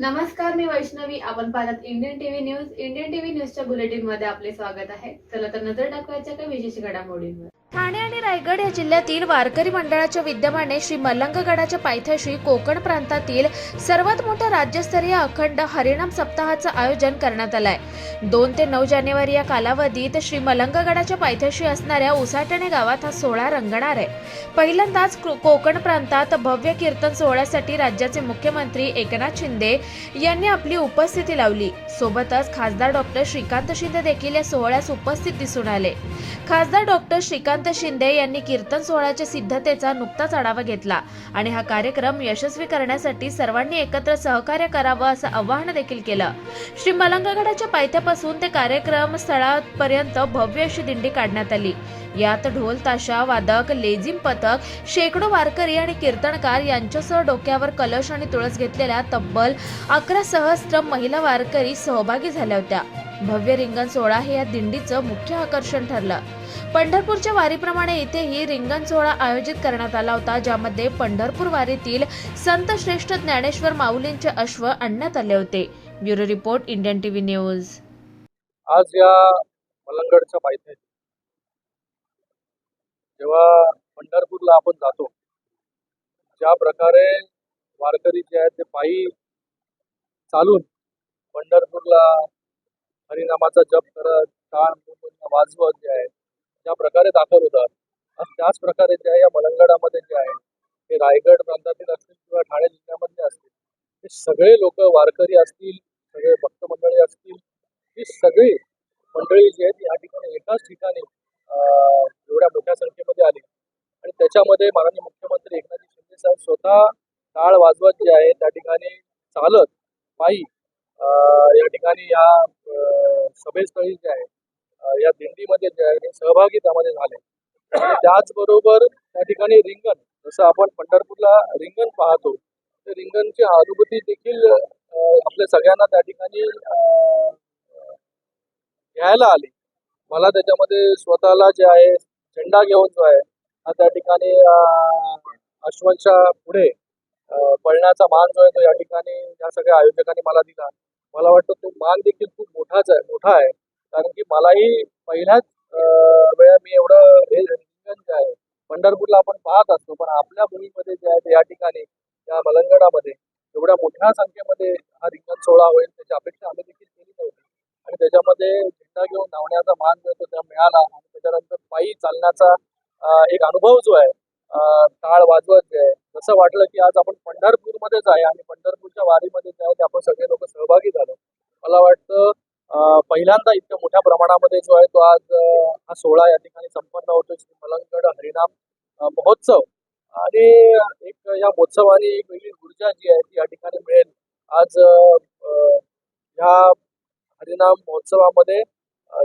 नमस्कार मी वैष्णवी. आपण पाहतात Indian TV news Indian TV न्यूजच्या बुलेटिनमध्ये आपले स्वागत आहे. चला तर नजर टाकवायच्या काही विशेष घडामोडींवर. ठाणे आणि रायगड या जिल्ह्यातील वारकरी मंडळाच्या विद्यमाने श्री मलंगगडाच्या पायथ्याशी कोकण प्रांतातील सर्वात मोठ्या राज्यस्तरीय अखंड हरिणाम सप्ताहाचं आयोजन करण्यात आलंय. दोन ते नऊ जानेवारी या कालावधीत श्री मलंगगडाच्या पायथ्याशी असणाऱ्या उसाटणे गावात हा सोहळा रंगणार आहे. पहिल्यांदाच कोकण प्रांतात भव्य कीर्तन सोहळ्यासाठी राज्याचे मुख्यमंत्री एकनाथ शिंदे यांनी आपली उपस्थिती लावली. सोबतच खासदार डॉक्टर श्रीकांत शिंदे देखील या सोहळ्यास उपस्थित दिसून आले. खासदार डॉक्टर श्रीकांत शिंदे यांनी कीर्तन सोहळ्याच्या सिद्धतेचा नुकताच आढावा घेतला. आणि हा कार्यक्रम यशस्वी करण्यासाठी सर्वांनी एकत्र सहकार्य करावं असं आवाहन देखील केलं. श्री मलंगगडाच्या पायथ्यापासून ते कार्यक्रम स्थळापर्यंत भव्य अशी दिंडी काढण्यात आली. यात ढोल ताशा वादक लेझिम पथक शेकडो वारकरी आणि कीर्तनकार यांच्यासह डोक्यावर कलश आणि तुळस घेतलेल्या तब्बल अकरा सहस्त्र महिला वारकरी सहभागी झाल्या होत्या. भव्य रिंगण सोहळा हे या दिंडीचं मुख्य आकर्षण ठरलं. पंढरपूरच्या वारीप्रमाणे इथेही रिंगण सोहळा आयोजित करण्यात आला होता ज्यामध्ये पंढरपूर वारीतील संत श्रेष्ठ ज्ञानेश्वर माऊलींचे अश्व आणण्यात आले होते. Bureau report Indian TV news. आज या मलंगडच्या माहिती जेव्हा पंढरपूरला आपण जातो ज्या प्रकारे वारकरी जे आहेत ते पायी चालून पंढरपूरला हरिनामाचा जप करत टाळ वाजवत जे आहे ज्या प्रकारे दाखल होतात आणि त्याच प्रकारे जे आहे या मलंगडामध्ये जे आहे ते रायगड प्रांतातील असतील किंवा ठाणे जिल्ह्यामधले असतील हे सगळे लोक वारकरी असतील सगळे भक्त मंडळी असतील ही सगळी मंडळी जी आहेत या ठिकाणी एकाच ठिकाणी एवढ्या मोठ्या संख्येमध्ये आली. आणि त्याच्यामध्ये माननीय मुख्यमंत्री एकनाथ शिंदे साहेब स्वतः टाळ वाजवत जे आहे त्या ठिकाणी चालत पायी या ठिकाणी या सभेस्थळी जे आहे या दिंडीमध्ये जे आहे सहभागी त्यामध्ये झाले. आणि त्याचबरोबर त्या ठिकाणी रिंगण जसं आपण पंढरपूरला रिंगण पाहतो तर रिंगणची अनुभूती देखील आपल्या सगळ्यांना त्या ठिकाणी घ्यायला आली. मला त्याच्यामध्ये स्वतःला जे आहे झेंडा घेऊन जो आहे हा त्या ठिकाणी अश्वच्या पुढे पळण्याचा मान जो आहे तो या ठिकाणी या सगळ्या आयोजकांनी मला दिला. मला वाटतं तो मान देखील खूप मोठाच आहे मोठा आहे. कारण की मलाही पहिल्याच वेळा मी एवढं हे जे आहे पंढरपूरला आपण पाहत असतो. पण आपल्या भूमीमध्ये जे आहे या ठिकाणी या मलंगडामध्ये एवढ्या मोठ्या संख्येमध्ये हा रिंगण सोहळा होईल त्याची अपेक्षा आम्ही देखील केली नव्हती. आणि त्याच्यामध्ये झेंडा घेऊन धावण्याचा मान जो त्या मिळाला आणि त्याच्यानंतर पायी चालण्याचा एक अनुभव जो आहे टाळ वाजवत जे आहे जसं वाटलं की आज आपण पंढरपूरमध्येच आहे आणि पंढरपूरच्या वारीमध्ये जे आहे ते आपण सगळे लोक सहभागी झालो. मला वाटतं पहिल्यांदा इतक्या मोठ्या प्रमाणामध्ये जो आहे तो आज हा सोहळा या ठिकाणी संपन्न होतो श्री मलंगड हरिनाम महोत्सव. आणि एक या महोत्सवाने एक वेगळी ऊर्जा जी आहे ती या ठिकाणी मिळेल. आज ह्या हरिनाम महोत्सवामध्ये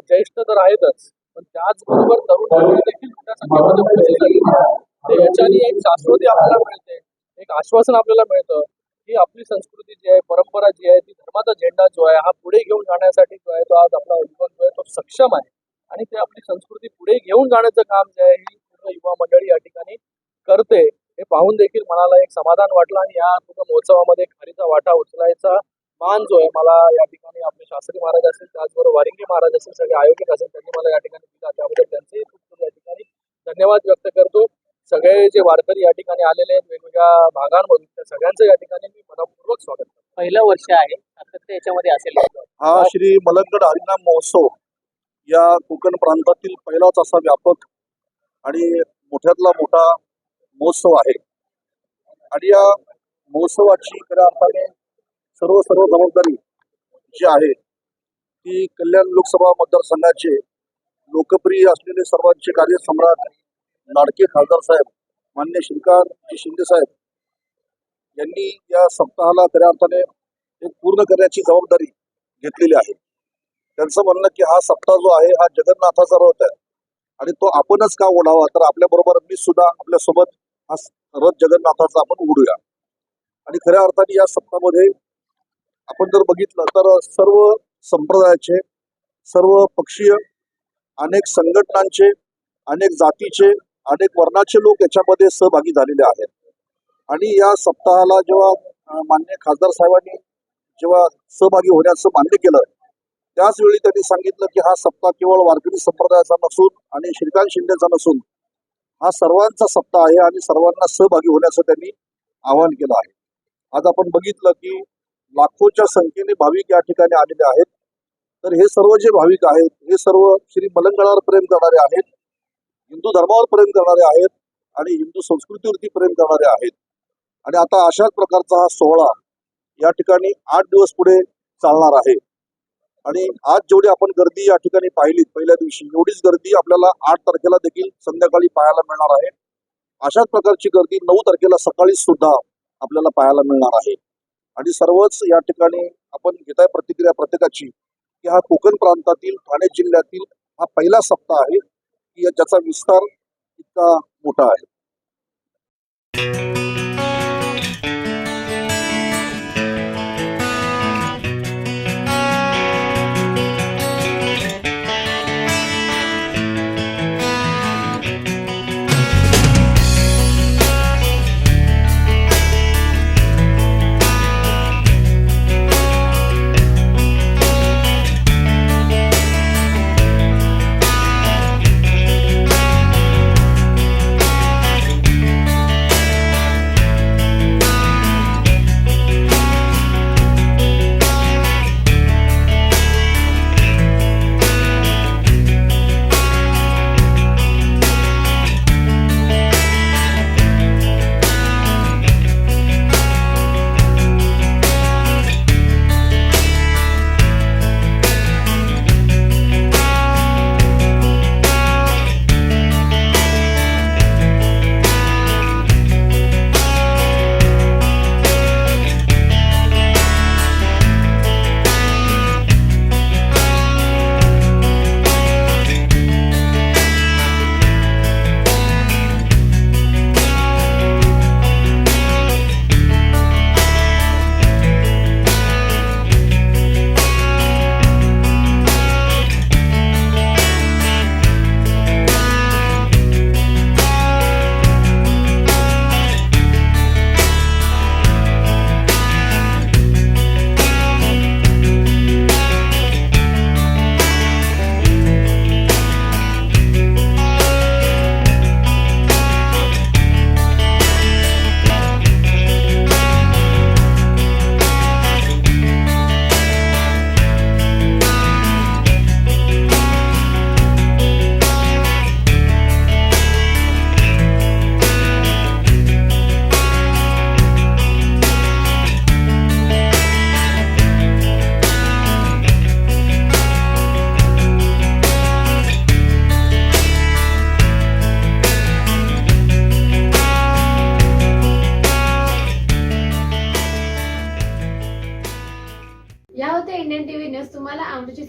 ज्येष्ठ तर आहेतच पण त्याचबरोबर तरुण देखील मोठ्या संख्येमध्ये उपस्थित याच्याने एक शाश्वती आपल्याला मिळते. एक आश्वासन आपल्याला मिळतं. की आपली संस्कृती जी आहे परंपरा जी आहे ती धर्माचा झेंडा जो आहे हा पुढे घेऊन जाण्यासाठी जो आहे तो आज आपला युवक जो आहे तो सक्षम आहे. आणि ते आपली संस्कृती पुढे घेऊन जाण्याचं काम जे आहे ही पूर्ण युवा मंडळी या ठिकाणी करते. हे पाहून देखील मनाला एक समाधान वाटलं आणि या पूर्ण महोत्सवामध्ये खारीचा वाटा उचलायचा मान जो आहे मला या ठिकाणी आपले शास्त्री महाराज असतील त्याचबरोबर वारिंगे महाराज असतील सगळे आयोजक असेल त्यांनी मला या ठिकाणी दिला. त्याबद्दल त्यांचेही खूप खूप या ठिकाणी धन्यवाद व्यक्त करतो. सगळे जे वारकरी या ठिकाणी आलेले आहेत वेगवेगळ्या भागांमधून त्या सगळ्यांचं या ठिकाणी मी मनपूर्वक स्वागत करतो. पहिलं वर्ष आहे सातत्य याच्यामध्ये असेल. हा श्री मलंगड हरिनाम महोत्सव या कोकण प्रांतातील पहिलाच असा व्यापक आणि मोठ्यातला मोठा महोत्सव आहे. आणि या महोत्सवाची खऱ्या अर्थाने सर्व सर्व जबाबदारी जी आहे ती कल्याण लोकसभा मतदारसंघाचे लोकप्रिय असलेले सर्वांचे कार्यसम्राट लाडके खासदार साहेब मान्य श्रीकांतजी शिंदे साहेब यांनी या सप्ताहाला खऱ्या अर्थाने एक पूर्ण करण्याची जबाबदारी घेतलेली आहे. त्यांचं म्हणणं की हा सप्ताह जो आहे हा जगन्नाथाचा रथ आहे आणि तो आपणच का ओढावा? तर आपल्या बरोबर मी सुद्धा आपल्यासोबत हा रथ जगन्नाथाचा आपण उडूया आणि खऱ्या अर्थाने या सप्ताहामध्ये आपण जर बघितलं तर सर्व संप्रदायाचे सर्व पक्षीय अनेक संघटनांचे अनेक जातीचे अनेक वर्णाचे लोक याच्यामध्ये सहभागी झालेले आहेत. आणि या सप्ताहाला जेव्हा मान्य खासदार साहेबांनी जेव्हा सहभागी होण्याचं मान्य केलं त्याच वेळी त्यांनी सांगितलं की हा सप्ताह केवळ वारकरी संप्रदायाचा नसून आणि श्रीकांत शिंदेचा नसून हा सर्वांचा सप्ताह आहे आणि सर्वांना सहभागी होण्याचं त्यांनी आवाहन केलं आहे. आज आपण बघितलं की लाखोच्या संख्येने भाविक या ठिकाणी आलेले आहेत. तर हे सर्व जे भाविक आहेत हे सर्व श्री मलंगळावर प्रेम करणारे आहेत. हिंदू धर्मावर प्रेम करणारे आहेत आणि हिंदू संस्कृतीवरती प्रेम करणारे आहेत. आणि आता अशाच प्रकारचा हा सोहळा या ठिकाणी आठ दिवस पुढे चालणार आहे. आणि आज जेवढी आपण गर्दी या ठिकाणी पाहिली पहिल्या दिवशी एवढीच गर्दी आपल्याला आठ तारखेला देखील संध्याकाळी पाहायला मिळणार आहे. अशाच प्रकारची गर्दी नऊ तारखेला सकाळी सुद्धा आपल्याला पाहायला मिळणार आहे. आणि सर्वच या ठिकाणी आपण घेत आहे प्रतिक्रिया प्रत्येकाची की हा कोकण प्रांतातील ठाणे जिल्ह्यातील हा पहिला सप्ताह आहे. की ज्याचा विस्तार इतका मोठा आहे.